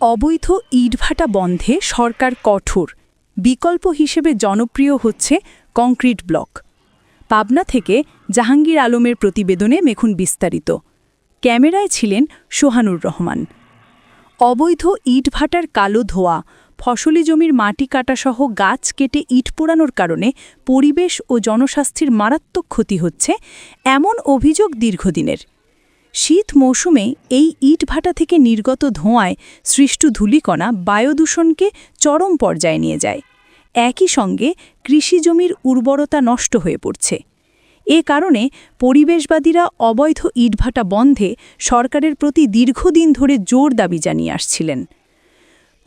অবৈধ ইটভাটা বন্ধে সরকার কঠোর। বিকল্প হিসেবে জনপ্রিয় হচ্ছে কংক্রিট ব্লক। পাবনা থেকে জাহাঙ্গীর আলমের প্রতিবেদনে মেখুন বিস্তারিত। ক্যামেরায় ছিলেন সোহানুর রহমান। অবৈধ ইটভাটার কালো ধোয়া, ফসলি জমির মাটি কাটাসহ গাছ কেটে ইট পোড়ানোর কারণে পরিবেশ ও জনস্বাস্থ্যের মারাত্মক ক্ষতি হচ্ছে, এমন অভিযোগ দীর্ঘদিনের। শীত মৌসুমে এই ইটভাটা থেকে নির্গত ধোঁয়ায় সৃষ্ট ধূলিকণা বায়ুদূষণকে চরম পর্যায়ে নিয়ে যায়। একই সঙ্গে কৃষিজমির উর্বরতা নষ্ট হয়ে পড়ছে। এ কারণে পরিবেশবাদীরা অবৈধ ইটভাটা বন্ধে সরকারের প্রতি দীর্ঘদিন ধরে জোর দাবি জানিয়ে আসছিলেন।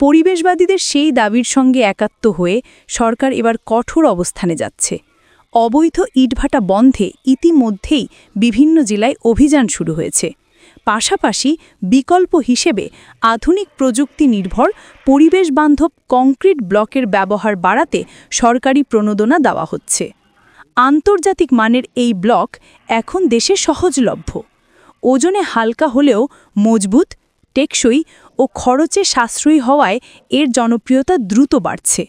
পরিবেশবাদীদের সেই দাবির সঙ্গে একাত্ম হয়ে সরকার এবার কঠোর অবস্থানে যাচ্ছে। অবৈধ ইটভাটা বন্ধে ইতিমধ্যেই বিভিন্ন জেলায় অভিযান শুরু হয়েছে। পাশাপাশি বিকল্প হিসেবে আধুনিক প্রযুক্তি নির্ভর পরিবেশ বান্ধব কংক্রিট ব্লকের ব্যবহার বাড়াতে সরকারি প্রণোদনা দেওয়া হচ্ছে। আন্তর্জাতিক মানের এই ব্লক এখন দেশে সহজলভ্য। ওজনে হালকা হলেও মজবুত, টেকসই ও খরচে সাশ্রয়ী হওয়ায় এর জনপ্রিয়তা দ্রুত বাড়ছে।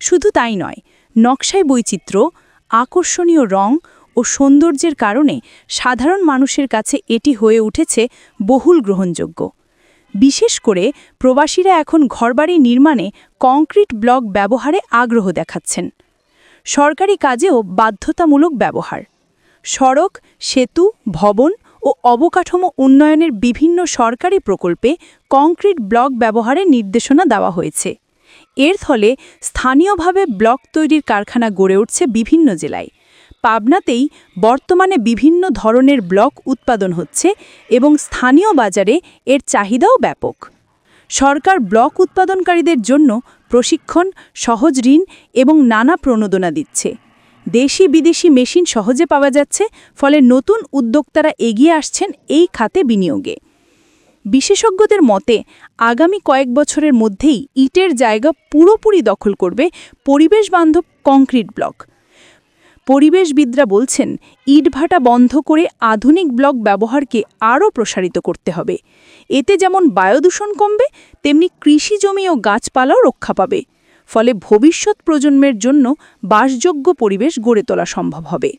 শুধু তাই নয়, নকশায় বৈচিত্র্য আকর্ষণীয় রং ও সৌন্দর্যের কারণে সাধারণ মানুষের কাছে এটি হয়ে উঠেছে বহুল গ্রহণযোগ্য। বিশেষ করে প্রবাসীরা এখন ঘরবাড়ি নির্মাণে কংক্রিট ব্লক ব্যবহারে আগ্রহ দেখাচ্ছেন। সরকারি কাজেও বাধ্যতামূলক ব্যবহার। সড়ক, সেতু, ভবন ও অবকাঠামো উন্নয়নের বিভিন্ন সরকারি প্রকল্পে কংক্রিট ব্লক ব্যবহারের নির্দেশনা দেওয়া হয়েছে। এর ফলে স্থানীয়ভাবে ব্লক তৈরির কারখানা গড়ে উঠছে বিভিন্ন জেলায়। পাবনাতেই বর্তমানে বিভিন্ন ধরনের ব্লক উৎপাদন হচ্ছে এবং স্থানীয় বাজারে এর চাহিদাও ব্যাপক। সরকার ব্লক উৎপাদনকারীদের জন্য প্রশিক্ষণ, সহজ ঋণ এবং নানা প্রণোদনা দিচ্ছে। দেশি বিদেশি মেশিন সহজে পাওয়া যাচ্ছে, ফলে নতুন উদ্যোক্তারা এগিয়ে আসছেন এই খাতে বিনিয়োগে। বিশেষজ্ঞদের মতে, আগামী কয়েক বছরের মধ্যেই ইটের জায়গা পুরোপুরি দখল করবে পরিবেশ বান্ধব কংক্রিট ব্লক। পরিবেশবিদরা বলছেন ইটভাটা বন্ধ করে আধুনিক ব্লক ব্যবহারকে আরও প্রসারিত করতে হবে। এতে যেমন বায়ুদূষণ কমবে, তেমনি কৃষি জমি ও গাছপালাও রক্ষা পাবে। ফলে ভবিষ্যৎ প্রজন্মের জন্য বাসযোগ্য পরিবেশ গড়ে তোলা সম্ভব হবে।